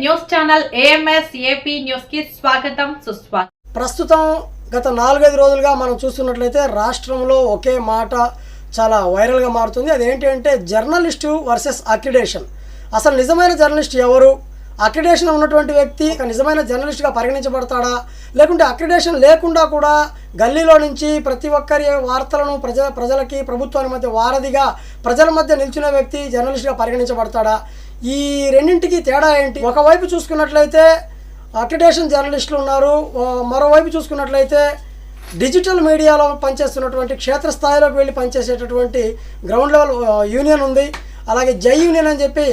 News channel AMS AP న్యూస్కి స్వాగతం సుస్వాగతం. ప్రస్తుతం గత నాలుగైదు రోజులుగా మనం చూస్తున్నట్లయితే రాష్ట్రంలో ఒకే మాట చాలా వైరల్గా మారుతుంది. అదేంటి అంటే జర్నలిస్టు వర్సెస్ అక్రిడేషన్. అసలు నిజమైన జర్నలిస్ట్ ఎవరు? అక్రిడేషన్ ఉన్నటువంటి వ్యక్తి ఒక నిజమైన జర్నలిస్ట్గా పరిగణించబడతాడా? లేకుంటే అక్రిడేషన్ లేకుండా కూడా గల్లీలో నుంచి ప్రతి ఒక్కరి వార్తలను ప్రజ ప్రజలకి ప్రభుత్వానికి మధ్య వారధిగా ప్రజల మధ్య నిలిచిన వ్యక్తి జర్నలిస్ట్గా పరిగణించబడతాడా? ఈ రెండింటికి తేడా ఏంటి? ఒకవైపు చూసుకున్నట్లయితే అక్రిడేషన్ జర్నలిస్టులు ఉన్నారు. మరోవైపు చూసుకున్నట్లయితే డిజిటల్ మీడియాలో పనిచేస్తున్నటువంటి క్షేత్రస్థాయిలోకి వెళ్ళి పనిచేసేటటువంటి గ్రౌండ్ లెవెల్ యూనియన్ ఉంది. అలాగే జై యూనియన్ అని చెప్పి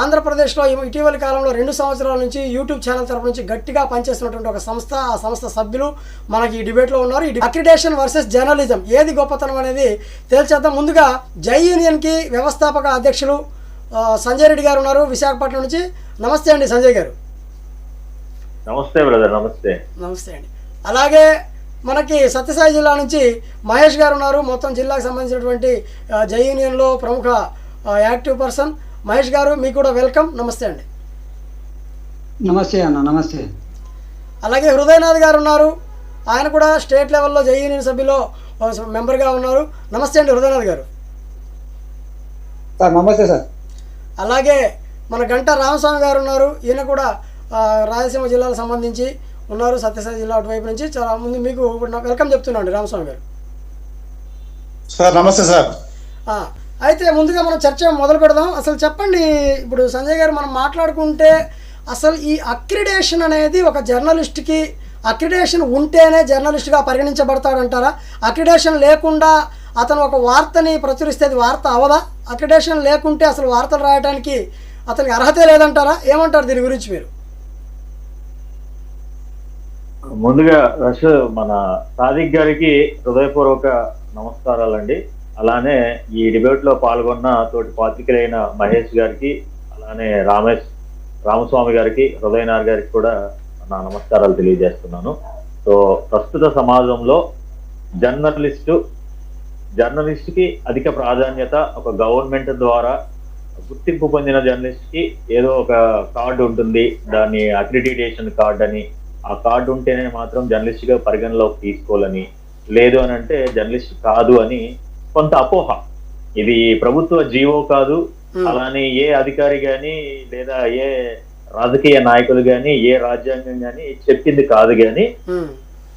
ఆంధ్రప్రదేశ్లో ఇటీవలి కాలంలో రెండు సంవత్సరాల నుంచి యూట్యూబ్ ఛానల్ తరపు నుంచి గట్టిగా పనిచేస్తున్నటువంటి ఒక సంస్థ ఆ సంస్థ సభ్యులు మనకి ఈ డిబేట్లో ఉన్నారు. ఈ అక్రిడేషన్ వర్సెస్ జర్నలిజం ఏది గొప్పతనం అనేది తేల్చేద్దాం. ముందుగా జై యూనియన్కి వ్యవస్థాపక అధ్యక్షులు సంజయ్ రెడ్డి గారు ఉన్నారు విశాఖపట్నం నుంచి. నమస్తే అండి సంజయ్ గారు. నమస్తే బ్రదర్ నమస్తే. నమస్తే అండి. అలాగే మనకి సత్యసాయి జిల్లా నుంచి మహేష్ గారు ఉన్నారు. మొత్తం జిల్లాకు సంబంధించినటువంటి జై యూనియన్లో ప్రముఖ యాక్టివ్ పర్సన్ మహేష్ గారు మీకు కూడా వెల్కమ్. నమస్తే అండి. నమస్తే అన్న నమస్తే. అలాగే హృదయనాథ్ గారు ఉన్నారు. ఆయన కూడా స్టేట్ లెవెల్లో జై యూనియన్ సభ్యులో మెంబర్గా ఉన్నారు. నమస్తే అండి హృదయనాథ్ గారు. సార్ నమస్తే సార్. అలాగే మన గంట రామస్వామి గారు ఉన్నారు. ఈయన కూడా రాయలసీమ జిల్లాకు సంబంధించి ఉన్నారు సత్యసాయి జిల్లా అటువైపు నుంచి. చాలా ముందు మీకు వెల్కమ్ చెప్తున్నాను రామస్వామి గారు. సార్ నమస్తే సార్. అయితే ముందుగా మనం చర్చ మొదలు పెడదాం. అసలు చెప్పండి ఇప్పుడు సంజయ్ గారు మనం మాట్లాడుకుంటే అసలు ఈ అక్రిడేషన్ అనేది ఒక జర్నలిస్ట్కి అక్రిడేషన్ ఉంటేనే జర్నలిస్ట్గా పరిగణించబడతాడంటారా? అక్రిడేషన్ లేకుండా అతను ఒక వార్తని ప్రచురిస్తే అది వార్త అవదా? అక్రిడేషన్ లేకుంటే అసలు వార్తలు రాయడానికి అతనికి అర్హతే లేదంటారా? ఏమంటారు దీని గురించి మీరు? ముందుగా రష్ మన సాదిక్ గారికి హృదయపూర్వక నమస్కారాలండి. అలానే ఈ డిబేట్లో పాల్గొన్న తోటి పాత్రికలైన మహేష్ గారికి అలానే రామేష్ రామస్వామి గారికి హృదయనార్ గారికి కూడా నా నమస్కారాలు తెలియజేస్తున్నాను. సో ప్రస్తుత సమాజంలో జర్నలిస్టు జర్నలిస్ట్కి అధిక ప్రాధాన్యత ఒక గవర్నమెంట్ ద్వారా గుర్తింపు పొందిన జర్నలిస్ట్కి ఏదో ఒక కార్డు ఉంటుంది. దాన్ని అక్రిడిటేషన్ కార్డ్ అని. ఆ కార్డు ఉంటేనే మాత్రం జర్నలిస్ట్గా పరిగణలోకి తీసుకోవాలని. లేదు అని అంటే జర్నలిస్ట్ కాదు అని కొంత అపోహ. ఇది ప్రభుత్వ జీవో కాదు. అలానే ఏ అధికారి గాని లేదా ఏ రాజకీయ నాయకులు గాని ఏ రాజ్యాంగం గాని చెప్పింది కాదు గాని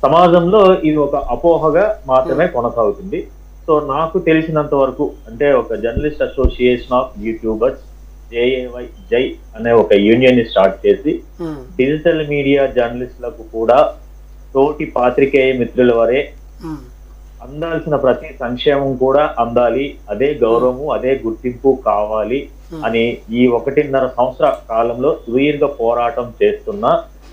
సమాజంలో ఇది ఒక అపోహగా మాత్రమే కొనసాగుతుంది. సో నాకు తెలిసినంత వరకు అంటే ఒక journalist association of YouTubers J A Y Jai అనే ఒక యూనియన్ని స్టార్ట్ చేసి డిజిటల్ మీడియా జర్నలిస్టులకు కూడా తోటి పాత్రికేయ మిత్రుల వరే ఉమ్, అందాల్సిన ప్రతి సంక్షేమం కూడా అందాలి అదే గౌరవము అదే గుర్తింపు కావాలి అని ఈ ఒకటిన్నర సంవత్సర కాలంలో సుదీర్ఘ పోరాటం చేస్తున్న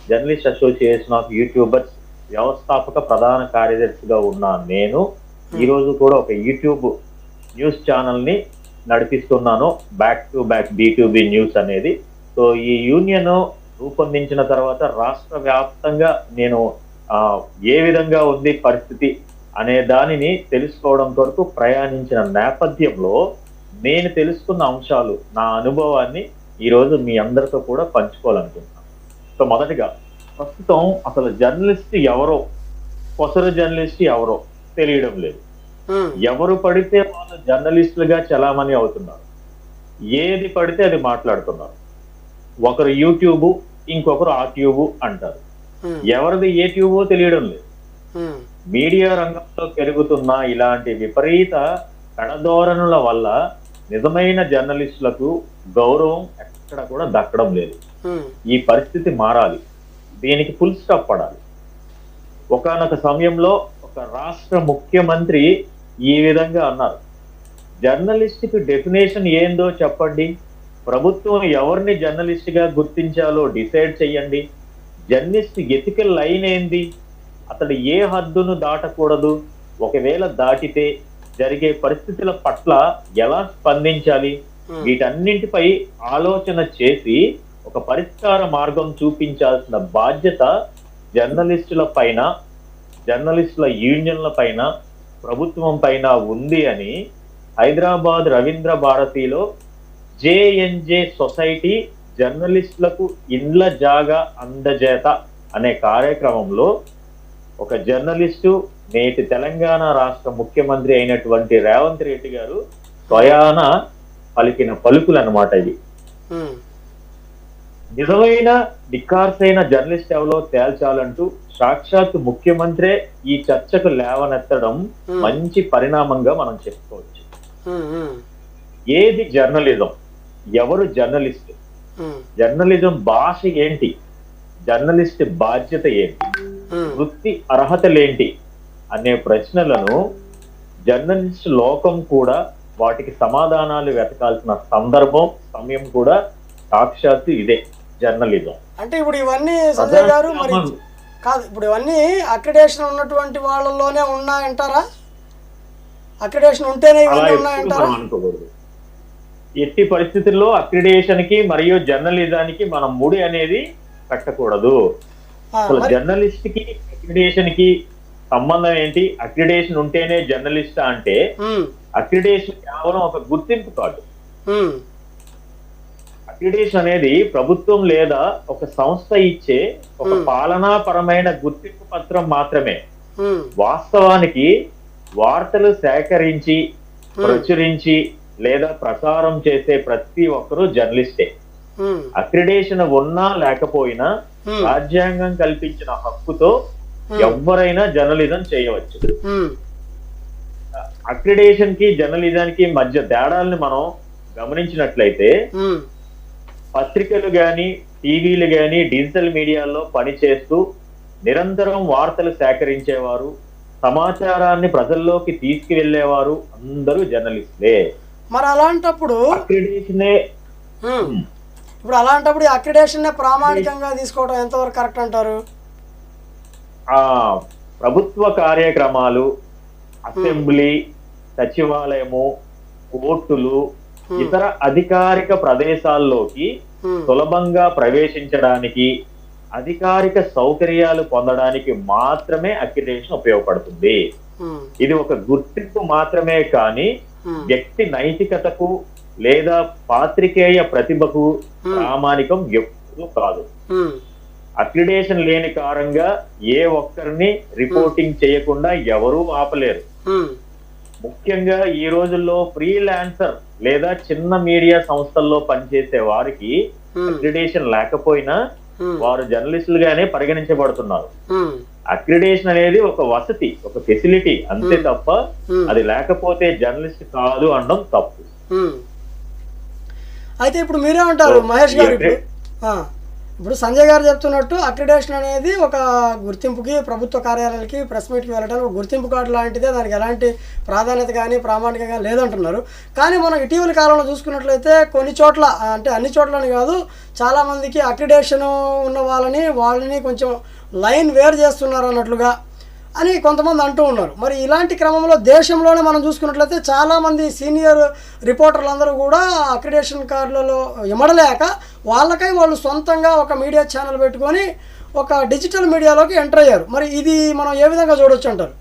జర్నలిస్ట్ అసోసియేషన్ ఆఫ్ యూట్యూబర్స్ వ్యవస్థాపక ప్రధాన కార్యదర్శిగా ఉన్న నేను ఈరోజు కూడా ఒక యూట్యూబ్ న్యూస్ ఛానల్ని నడిపిస్తున్నాను back to back B two B news అనేది. సో ఈ యూనియన్ రూపొందించిన తర్వాత రాష్ట్ర వ్యాప్తంగా నేను ఏ విధంగా ఉంది పరిస్థితి అనే దానిని తెలుసుకోవడం కొరకు ప్రయాణించిన నేపథ్యంలో నేను తెలుసుకున్న అంశాలు నా అనుభవాన్ని ఈరోజు మీ అందరితో కూడా పంచుకోవాలనుకుంటున్నాను. సో మొదటిగా ప్రస్తుతం అసలు జర్నలిస్ట్ ఎవరో కొసరు జర్నలిస్ట్ ఎవరో తెలియడం లేదు. ఎవరు పడితే వాళ్ళు జర్నలిస్టులుగా చలామణి అవుతున్నారు. ఏది పడితే అది మాట్లాడుతున్నారు. ఒకరు యూట్యూబ్ ఇంకొకరు ఆ ట్యూబ్ అంటారు ఎవరిది ఏ ట్యూబో తెలియడం లేదు. మీడియా రంగంలో పెరుగుతున్న ఇలాంటి విపరీత కడధోరణుల వల్ల నిజమైన జర్నలిస్టులకు గౌరవం ఎక్కడ కూడా దక్కడం లేదు. ఈ పరిస్థితి మారాలి. దీనికి ఫుల్ స్టాప్ పడాలి. ఒకానొక సమయంలో ఒక రాష్ట్ర ముఖ్యమంత్రి ఈ విధంగా అన్నారు. జర్నలిస్ట్కి డెఫినేషన్ ఏందో చెప్పండి. ప్రభుత్వం ఎవరిని జర్నలిస్ట్గా గుర్తించాలో డిసైడ్ చెయ్యండి. జర్నలిస్ట్ ఎథికల్ లైన్ ఏంది? అతడు ఏ హద్దును దాటకూడదు? ఒకవేళ దాటితే జరిగే పరిస్థితుల పట్ల ఎలా స్పందించాలి? వీటన్నింటిపై ఆలోచన చేసి ఒక పరిష్కార మార్గం చూపించాల్సిన బాధ్యత జర్నలిస్టుల పైన జర్నలిస్టుల యూనియన్ల పైన ప్రభుత్వం పైన ఉంది అని హైదరాబాద్ రవీంద్ర భారతిలో జేఎన్జే సొసైటీ జర్నలిస్టులకు ఇండ్ల జాగా అందజేత అనే కార్యక్రమంలో ఒక జర్నలిస్టు నేటి తెలంగాణ రాష్ట్ర ముఖ్యమంత్రి అయినటువంటి రేవంత్ రెడ్డి గారు స్వయాన పలికిన పలుకులు అన్నమాట ఇవి నిజమైన నిఖార్సైన జర్నలిస్ట్ ఎవరో తేల్చాలంటూ సాక్షాత్ ముఖ్యమంత్రే ఈ చర్చకు లేవనెత్తడం ఉమ్, మంచి పరిణామంగా మనం చెప్పుకోవచ్చు. ఉమ్, ఉమ్, ఏది జర్నలిజం? ఎవరు జర్నలిస్ట్? జర్నలిజం భాష ఏంటి? జర్నలిస్ట్ బాధ్యత ఏంటి? వృత్తి అర్హతలేంటి? అనే ప్రశ్నలను జర్నలిస్ట్ లోకం కూడా వాటికి సమాధానాలు వెతకాల్సిన సందర్భం సమయం కూడా సాక్షాత్తు ఇదే. జర్నలిజం. అంటే ఇప్పుడు ఇవన్నీ సంజయ్ గారు మరి. కాదు ఇప్పుడు ఇవన్నీ అక్రిడేషన్ ఉన్నటువంటి వాళ్ళలోనే ఉన్నాయంటారా? అక్రిడేషన్ ఉంటేనే ఇవన్నీ ఉన్నాయంటారా? అనుకోకూడదు. ఎట్టి పరిస్థితుల్లో అక్రిడేషన్కి మరియు జర్నలిజానికి మనం ముడి అనేది పెట్టకూడదు. ఆ, అసలు జర్నలిస్ట్కి అక్రిడేషన్కి సంబంధం ఏంటి? అక్రిడేషన్ ఉంటేనే జర్నలిస్ట్ అంటే అక్రిడేషన్ కేవలం ఒక గుర్తింపు కాదు ఉమ్, అక్రిడేషన్ అనేది ప్రభుత్వం లేదా ఒక సంస్థ ఇచ్చే ఒక. పాలనాపరమైన గుర్తింపు పత్రం మాత్రమే. వాస్తవానికి వార్తలు సేకరించి. ప్రచురించి లేదా ప్రసారం చేసే ప్రతి ఒక్కరూ జర్నలిస్టే. అక్రిడేషన్ ఉన్నా లేకపోయినా రాజ్యాంగం కల్పించిన హక్కుతో. ఎవరైనా జర్నలిజం చేయవచ్చు. అక్రిడేషన్కి జర్నలిజానికి మధ్య తేడాలను మనం గమనించినట్లయితే పత్రికలు గాని టీవీలు గాని డిజిటల్ మీడియాలో పనిచేస్తూ నిరంతరం వార్తలు సేకరించేవారు సమాచారాన్ని ప్రజల్లోకి తీసుకువెళ్ళేవారు అందరూ జర్నలిస్టులే. మరి అలాంటప్పుడు అక్రిడేషనే ఇప్పుడు అలాంటప్పుడు ఈ అక్రిడేషన్ ప్రామాణికంగా తీసుకోవడం ఎంతవరకు కరెక్ట్ అంటారు? ఆ ప్రభుత్వ కార్యక్రమాలు అసెంబ్లీ సచివాలయము కోర్టులు. ఇతర అధికారిక ప్రదేశాల్లోకి సులభంగా ప్రవేశించడానికి అధికారిక సౌకర్యాలు పొందడానికి మాత్రమే అక్రిడేషన్ ఉపయోగపడుతుంది. ఇది ఒక గుర్తింపు మాత్రమే కానీ వ్యక్తి నైతికతకు లేదా పాత్రికేయ ప్రతిభకు. ప్రామాణికం ఎప్పుడూ కాదు. అక్రిడేషన్ లేని కారణంగా ఏ ఒక్కరిని రిపోర్టింగ్ చేయకుండా ఎవరూ ఆపలేరు. ముఖ్యంగా ఈ రోజుల్లో ఫ్రీలాన్సర్ లేదా చిన్న మీడియా సంస్థల్లో పనిచేసే వారికి అక్రిడేషన్ లేకపోయినా ఉమ్, వారు జర్నలిస్టులుగానే పరిగణించబడుతున్నారు. అక్రిడేషన్ అనేది ఒక వసతి ఒక ఫెసిలిటీ అంతే Hmm. తప్ప. అది లేకపోతే జర్నలిస్ట్ కాదు అనడం తప్పు. అయితే ఇప్పుడు మీరేమంటారు? మహేష్ గారు ఇప్పుడు సంజయ్ గారు చెప్తున్నట్టు అక్రిడేషన్ అనేది ఒక గుర్తింపుకి ప్రభుత్వ కార్యాలయాలకి ప్రెస్ మీట్కి వెళ్ళడానికి ఒక గుర్తింపు కార్డు లాంటిదే. దానికి ఎలాంటి ప్రాధాన్యత కానీ ప్రామాణికంగా లేదంటున్నారు. కానీ మనం ఇటీవల కాలంలో చూసుకున్నట్లయితే కొన్ని చోట్ల అంటే అన్ని చోట్లని కాదు చాలామందికి అక్రిడేషన్ ఉన్న వాళ్ళని వాళ్ళని కొంచెం లైన్ వేరు చేస్తున్నారు అన్నట్లుగా అని కొంతమంది అంటూ ఉన్నారు. మరి ఇలాంటి క్రమంలో దేశంలోనే మనం చూసుకున్నట్లయితే చాలామంది సీనియర్ రిపోర్టర్లందరూ కూడా అక్రిడేషన్ కార్డులలో ఇమడలేక వాళ్ళకై వాళ్ళు సొంతంగా ఒక మీడియా ఛానల్ పెట్టుకొని ఒక డిజిటల్ మీడియాలోకి ఎంటర్ అయ్యారు. మరి ఇది మనం ఏ విధంగా చూడొచ్చు అంటారు?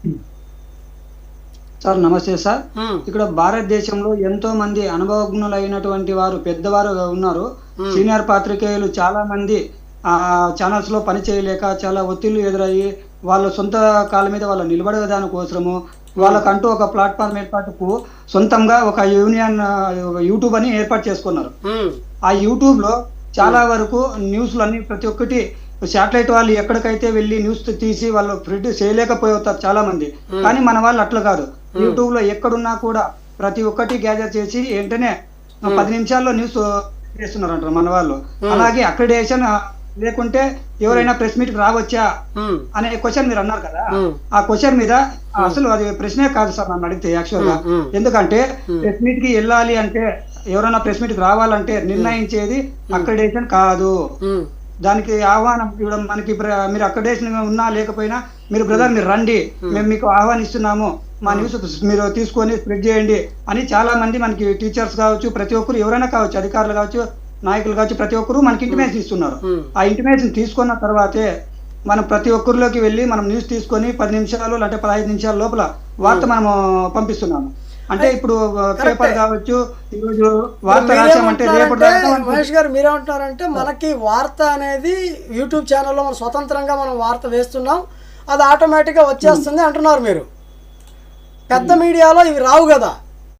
సార్ నమస్తే సార్. ఇక్కడ భారతదేశంలో ఎంతో మంది అనుభవజ్ఞులైనటువంటి వారు పెద్దవారు ఉన్నారు. సీనియర్ పాత్రికేయులు చాలా మంది ఆ ఛానల్స్లో పని చేయలేక చాలా ఒత్తిళ్ళు ఎదురయ్యి వాళ్ళ సొంత కాళ్ళ మీద వాళ్ళు నిలబడే దానికోసము వాళ్ళకంటూ ఒక ప్లాట్ఫామ్ ఏర్పాటుకు సొంతంగా ఒక యూనియన్ యూట్యూబ్ అని ఏర్పాటు చేసుకున్నారు. ఆ యూట్యూబ్లో చాలా వరకు న్యూస్లు అన్ని ప్రతి ఒక్కటి శాటిలైట్ వాళ్ళు ఎక్కడికైతే వెళ్ళి న్యూస్ తీసి వాళ్ళు ప్రింట్ చేయలేకపోతారు చాలా మంది కానీ మన వాళ్ళు అట్లా కాదు. యూట్యూబ్లో ఎక్కడున్నా కూడా ప్రతి ఒక్కటి గ్యాదర్ చేసి వెంటనే పది నిమిషాల్లో న్యూస్ చేస్తున్నారంటారు మన వాళ్ళు. అలాగే అక్రిడేషన్ లేకుంటే ఎవరైనా ప్రెస్ మీట్ రావచ్చా అనే క్వశ్చన్ మీరు అన్నారు కదా ఆ క్వశ్చన్ మీద అసలు అది ప్రశ్నే కాదు సార్ నన్ను అడిగితే యాక్చువల్గా. ఎందుకంటే ప్రెస్ మీట్కి వెళ్ళాలి అంటే ఎవరైనా ప్రెస్ మీట్కి రావాలంటే నిర్ణయించేది అక్రిడేషన్ కాదు. దానికి ఆహ్వానం ఇవ్వడం మనకి మీరు అక్రిడేషన్ ఉన్నా లేకపోయినా మీరు బ్రదర్ మీరు రండి. మేము. మీకు ఆహ్వానిస్తున్నాము. మా న్యూస్ మీరు తీసుకొని స్ప్రెడ్ చేయండి అని చాలా మంది మనకి టీచర్స్ కావచ్చు ప్రతి ఒక్కరు ఎవరైనా కావచ్చు అధికారులు కావచ్చు నాయకులు కావచ్చు ప్రతి ఒక్కరు మనకి ఇంటిమేషన్ ఇస్తున్నారు. ఉమ్. ఆ ఇంటిమేషన్ తీసుకున్న తర్వాతే మనం ప్రతి ఒక్కరిలోకి వెళ్ళి మనం న్యూస్ తీసుకొని పది నిమిషాలు అంటే పదహైదు నిమిషాల లోపల వార్త మనము పంపిస్తున్నాము. అంటే ఇప్పుడు పేపర్ కావచ్చు ఈరోజు వార్త రాసామంటే మహేష్ గారు మీరేమంటున్నారంటే మనకి వార్త అనేది యూట్యూబ్ ఛానల్లో మనం స్వతంత్రంగా మనం వార్త వేస్తున్నాం. అది ఆటోమేటిక్గా వచ్చేస్తుంది అంటున్నారు మీరు. పెద్ద మీడియాలో ఇవి రావు కదా.